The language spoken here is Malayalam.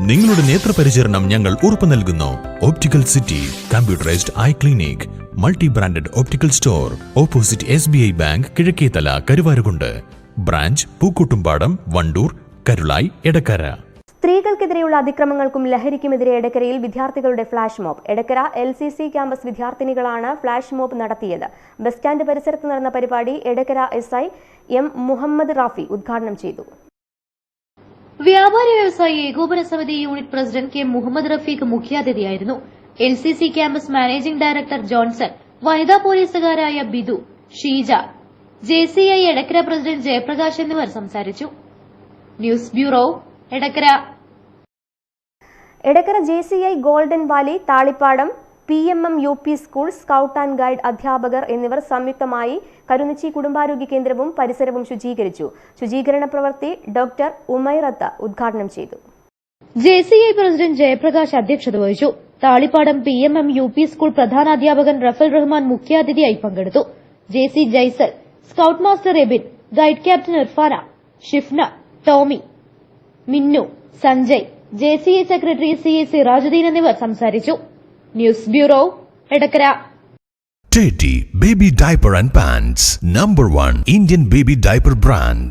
നിങ്ങളുടെ നേത്രപരിചരണം ഞങ്ങൾ ഉറപ്പു നൽകുന്നു. Optical city computerised eye clinic multi branded optical store opposite S B I bank Kizhakkethala Karuvarakundu. Branch Pookkottumpadam Wandoor Karulai Edakkara സ്ത്രീകൾക്കെതിരെയുള്ള അതിക്രമങ്ങൾക്കും ലഹരിക്കുമെതിരെ എടക്കരയിൽ വിദ്യാർത്ഥികളുടെ flash mob. Edakkara L C C campus വിദ്യാർത്ഥിനികളാണ് flash mob നടത്തിയത്. ബസ് സ്റ്റാൻഡ് പരിസരത്ത് നടന്ന പരിപാടി Edakkara S I M Muhammad Rafi ഉദ്ഘാടനം ചെയ്തു. വ്യാപാരി വ്യവസായി ഏകോപന സമിതി unit president K Muhammad Rafeeq മുഖ്യാതിഥിയായിരുന്നു. L C C campus managing director Johnson വനിതാ പോലീസുകാരായ Bidu Sheeja J C I Edakkara president Jayaprakash എന്നിവർ സംസാരിച്ചു. News bureau Edakkara. Edakkara J C I golden valley Thalippadam P M M U P school scout and guide അധ്യാപകർ എന്നിവർ സംയുക്തമായി കരുനിച്ചി കുടുംബാരോഗ്യ കേന്ദ്രവും പരിസരവും ശുചീകരിച്ചു. ശുചീകരണ പ്രവൃത്തി ഡോക്ടർ ഉമൈറത്ത ഉദ്ഘാടനം ചെയ്തു. J C I president Jayaprakash അധ്യക്ഷത വഹിച്ചു. Thalippadam P M M U P school പ്രധാനാധ്യാപകൻ Rafal Rahman മുഖ്യാതിഥിയായി പങ്കെടുത്തു. J C Jaisal scout master Ebin guide captain Irfana Shifna Tomy Minnu Sanjay J C I secretary C A Sirajuddin എന്നിവർ സംസാരിച്ചു. News bureau Edakkara Teddy Baby Diaper and Pants Number 1 Indian Baby Diaper Brand